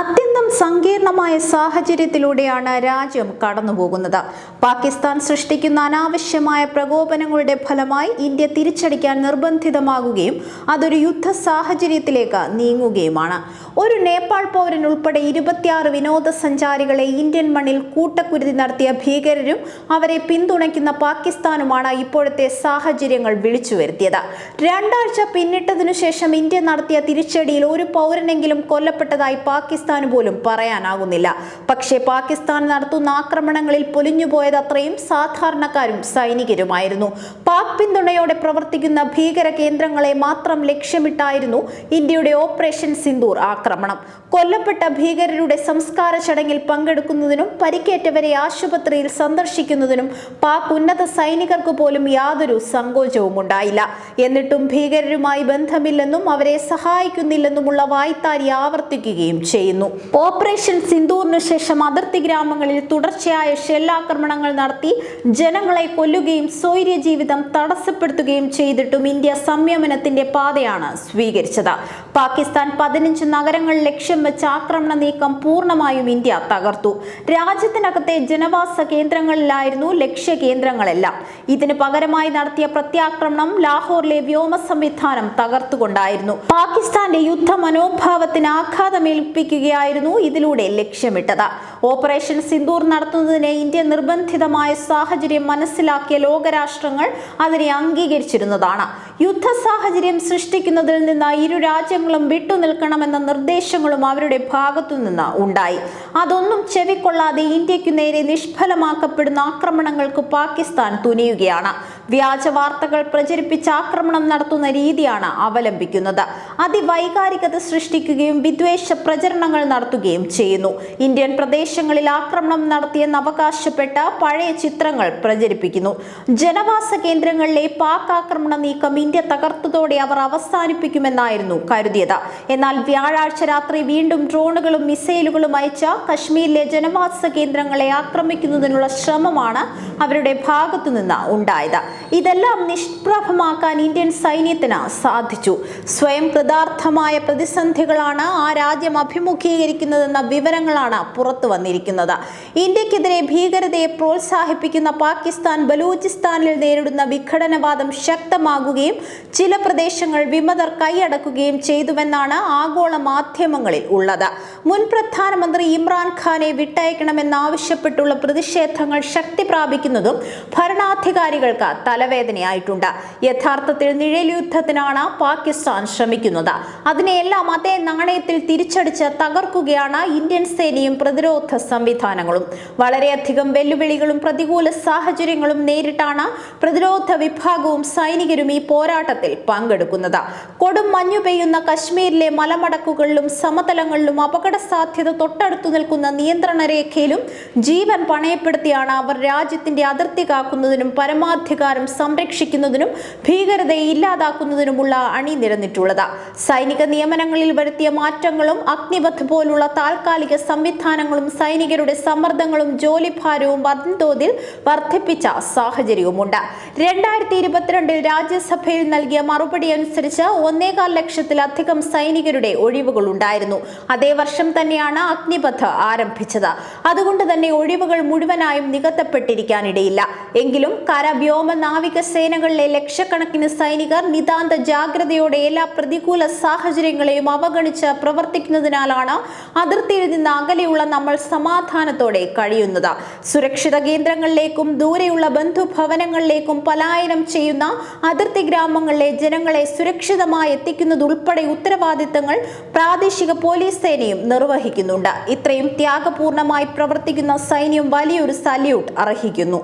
അത്യന്തം സങ്കീർണമായ സാഹചര്യത്തിലൂടെയാണ് രാജ്യം കടന്നുപോകുന്നത്. പാകിസ്ഥാൻ സൃഷ്ടിക്കുന്ന അനാവശ്യമായ പ്രകോപനങ്ങളുടെ ഫലമായി ഇന്ത്യ തിരിച്ചടിക്കാൻ നിർബന്ധിതമാകുകയും അതൊരു യുദ്ധ സാഹചര്യത്തിലേക്ക് നീങ്ങുകയുമാണ്. ഒരു നേപ്പാൾ പൗരൻ ഉൾപ്പെടെ ഇരുപത്തിയാറ് വിനോദസഞ്ചാരികളെ ഇന്ത്യൻ മണ്ണിൽ കൂട്ടക്കുരുതി നടത്തിയ ഭീകരരും അവരെ പിന്തുണയ്ക്കുന്ന പാകിസ്ഥാനുമാണ് ഇപ്പോഴത്തെ സാഹചര്യങ്ങൾ വിളിച്ചു വരുത്തിയത് രണ്ടാഴ്ച പിന്നിട്ടതിനു ശേഷം ഇന്ത്യ നടത്തിയ തിരിച്ചടിയിൽ ഒരു പൗരനെങ്കിലും കൊല്ലപ്പെട്ടതായി പാകിസ്ഥാന് പോലും പറയാനാകുന്നില്ല. പക്ഷേ പാകിസ്ഥാൻ നടത്തുന്ന ആക്രമണങ്ങളിൽ പൊലിഞ്ഞുപോയത് അത്രയും സാധാരണക്കാരും സൈനികരുമായിരുന്നു. പാക് പിന്തുണയോടെ പ്രവർത്തിക്കുന്ന ഭീകര കേന്ദ്രങ്ങളെ മാത്രം ലക്ഷ്യമിട്ടായിരുന്നു ഇന്ത്യയുടെ ഓപ്പറേഷൻ സിന്ദൂർ ആക്രമണം. കൊല്ലപ്പെട്ട ഭീകരരുടെ സംസ്കാര ചടങ്ങിൽ പങ്കെടുക്കുന്നതിനും പരിക്കേറ്റവരെ ആശുപത്രിയിൽ സന്ദർശിക്കുന്നതിനും പാക് ഉന്നത സൈനികർക്ക് പോലും യാതൊരു സങ്കോചവും ഉണ്ടായില്ല. എന്നിട്ടും ഭീകരരുമായി ബന്ധമില്ലെന്നും അവരെ സഹായിക്കുന്നില്ലെന്നുമുള്ള വായ്ത്താരി ആവർത്തിക്കുകയും ചെയ്യുന്നു. ഓപ്പറേഷൻ സിന്ദൂറിനു ശേഷം അതിർത്തി ഗ്രാമങ്ങളിൽ തുടർച്ചയായ ഷെല്ലാക്രമണങ്ങൾ നടത്തി ജനങ്ങളെ കൊല്ലുകയും സ്വൈര്യ ജീവിതം തടസ്സപ്പെടുത്തുകയും ചെയ്തിട്ടും ഇന്ത്യ സംയമനത്തിന്റെ പാതയാണ് സ്വീകരിച്ചത്. പാകിസ്ഥാൻ പതിനഞ്ച് നഗരങ്ങൾ ലക്ഷ്യം വെച്ച ആക്രമണ നീക്കം പൂർണമായും ഇന്ത്യ തകർത്തു. രാജ്യത്തിനകത്തെ ജനവാസ കേന്ദ്രങ്ങളിലായിരുന്നു ലക്ഷ്യ കേന്ദ്രങ്ങളെല്ലാം ഇതിന് പകരമായി നടത്തിയ പ്രത്യാക്രമണം ലാഹോറിലെ വ്യോമ സംവിധാനം തകർത്തുകൊണ്ടായിരുന്നു. പാകിസ്ഥാന്റെ യുദ്ധ മനോഭാവത്തിന് ആഘാതമേൽപ്പിക്കുകയായിരുന്നു ഇതിലൂടെ ലക്ഷ്യമിട്ടത്. ഓപ്പറേഷൻ സിന്ദൂർ നടത്തുന്നതിന് ഇന്ത്യ നിർബന്ധിതമായ സാഹചര്യം മനസ്സിലാക്കിയ ലോകരാഷ്ട്രങ്ങൾ അതിനെ അംഗീകരിച്ചിരുന്നതാണ്. യുദ്ധ സാഹചര്യം സൃഷ്ടിക്കുന്നതിൽ നിന്ന് ഇരു രാജ്യങ്ങളും വിട്ടുനിൽക്കണമെന്ന നിർദ്ദേശങ്ങളും അവരുടെ ഭാഗത്തു നിന്ന് ഉണ്ടായി. അതൊന്നും ചെവിക്കൊള്ളാതെ ഇന്ത്യക്കു നേരെ നിഷ്ഫലമാക്കപ്പെടുന്ന ആക്രമണങ്ങൾക്ക് പാകിസ്ഥാൻ തുനിയുകയാണ്. വ്യാജ വാർത്തകൾ പ്രചരിപ്പിച്ച് ആക്രമണം നടത്തുന്ന രീതിയാണ് അവലംബിക്കുന്നത്. അതിവൈകാരികത സൃഷ്ടിക്കുകയും വിദ്വേഷ പ്രചരണങ്ങൾ നടത്തുകയും ചെയ്യുന്നു. ഇന്ത്യൻ പ്രദേശങ്ങളിൽ ആക്രമണം നടത്തിയെന്ന് അവകാശപ്പെട്ട പഴയ ചിത്രങ്ങൾ പ്രചരിപ്പിക്കുന്നു. ജനവാസ കേന്ദ്രങ്ങളിലെ പാക് ആക്രമണ നീക്കം ഇന്ത്യ തകർത്തതോടെ അവർ അവസാനിപ്പിക്കുമെന്നായിരുന്നു കരുതിയത്. എന്നാൽ വ്യാഴാഴ്ച രാത്രി വീണ്ടും ഡ്രോണുകളും മിസൈലുകളും അയച്ച കശ്മീരിലെ ജനവാസ കേന്ദ്രങ്ങളെ ആക്രമിക്കുന്നതിനുള്ള ശ്രമമാണ് അവരുടെ ഭാഗത്തു നിന്ന് ഉണ്ടായത്. ഇതെല്ലാം നിഷ്പ്രഭമാക്കാൻ ഇന്ത്യൻ സൈന്യത്തിന് സാധിച്ചു. സ്വയം കൃതാർത്ഥമായ പ്രതിസന്ധികളാണ് ആ രാജ്യം അഭിമുഖീകരിക്കുന്നതെന്ന വിവരങ്ങളാണ് പുറത്തു വന്നിരിക്കുന്നത്. ഇന്ത്യക്കെതിരെ ഭീകരതയെ പ്രോത്സാഹിപ്പിക്കുന്ന പാകിസ്ഥാൻ ബലൂചിസ്ഥാനിൽ നേരിടുന്ന വിഘടനവാദം ശക്തമാകുകയും ചില പ്രദേശങ്ങൾ വിമതർ കൈയടക്കുകയും ചെയ്തുവെന്നാണ് ആഗോള മാധ്യമങ്ങളിൽ ഉള്ളത്. മുൻ പ്രധാനമന്ത്രി ഇമ്രാൻഖാനെ വിട്ടയക്കണമെന്നാവശ്യപ്പെട്ടുള്ള പ്രതിഷേധങ്ങൾ ശക്തി പ്രാപിക്കുന്നതും ഭരണാധികാരികൾക്ക് തലവേദനയായിട്ടുണ്ട്. യഥാർത്ഥത്തിൽ നിഴൽ യുദ്ധത്തിനാണ് പാകിസ്ഥാൻ ശ്രമിക്കുന്നത്. അതിനെയെല്ലാം അതേ നാണയത്തിൽ തിരിച്ചടിച്ച് തകർക്കുകയാണ് ഇന്ത്യൻ സേനയും പ്രതിരോധ സംവിധാനങ്ങളും. വളരെയധികം വെല്ലുവിളികളും പ്രതികൂല സാഹചര്യങ്ങളും നേരിട്ടാണ് പ്രതിരോധ വിഭാഗവും സൈനികരും ഈ പോരാട്ടത്തിൽ പങ്കെടുക്കുന്നത്. കൊടും മഞ്ഞു പെയ്യുന്ന കശ്മീരിലെ മലമടക്കുകളിലും സമതലങ്ങളിലും അപകട സാധ്യത തൊട്ടടുത്തു നിൽക്കുന്ന നിയന്ത്രണ രേഖയിലും ജീവൻ പണയപ്പെടുത്തിയാണ് അവർ രാജ്യത്തിന്റെ അതിർത്തി കാക്കുന്നതിനും പരമാധികാരം സംരക്ഷിക്കുന്നതിനും ഭീകരതയെ ഇല്ലാതാക്കുന്നതിനുമുള്ള അണിനിരന്നിട്ടുള്ളത് സൈനിക നിയമനങ്ങളിൽ വരുത്തിയ മാറ്റങ്ങളും അഗ്നിപഥ് പോലുള്ള താൽക്കാലിക സംവിധാനങ്ങളും സൈനികരുടെ സമ്മർദ്ദങ്ങളും ജോലിഭാരവും വൻതോതിൽ വർദ്ധിപ്പിച്ച സാഹചര്യവുമുണ്ട്. രണ്ടായിരത്തി ഇരുപത്തിരണ്ടിൽ രാജ്യസഭയിൽ നൽകിയ മറുപടി അനുസരിച്ച് ഒന്നേകാൽ ലക്ഷത്തിലധികം സൈനികരുടെ ഒഴിവുകൾ ഉണ്ടായിരുന്നു അതേ വർഷം തന്നെയാണ് അഗ്നിപഥ് ആരംഭിച്ചത്. അതുകൊണ്ട് തന്നെ ഒഴിവുകൾ മുഴുവനായും നികത്തപ്പെട്ടിരിക്കാനിടയില്ല. എങ്കിലും കര വ്യോമ നാവിക സേനകളിലെ ലക്ഷക്കണക്കിന് സൈനികർ നിതാന്ത ജാഗ്രതയോടെ എല്ലാ പ്രതികൂല സാഹചര്യങ്ങളെയും അവഗണിച്ച് പ്രവർത്തിക്കുന്നതിനാലാണ് അതിർത്തിയിൽ നിന്ന് അകലെയുള്ള നമ്മൾ സമാധാനത്തോടെ കഴിയുന്നത്. സുരക്ഷിത കേന്ദ്രങ്ങളിലേക്കും ദൂരെയുള്ള ബന്ധുഭവനങ്ങളിലേക്കും പലായനം ചെയ്യുന്ന അതിർത്തി ഗ്രാമങ്ങളിലെ ജനങ്ങളെ സുരക്ഷിതമായി എത്തിക്കുന്നതുൾപ്പെടെ ഉത്തരവാദിത്തങ്ങൾ പ്രാദേശിക പോലീസ് സേനയും നിർവഹിക്കുന്നുണ്ട്. ഇത്രയും ത്യാഗപൂർണമായി പ്രവർത്തിക്കുന്ന സൈന്യം വലിയൊരു സല്യൂട്ട് അർഹിക്കുന്നു.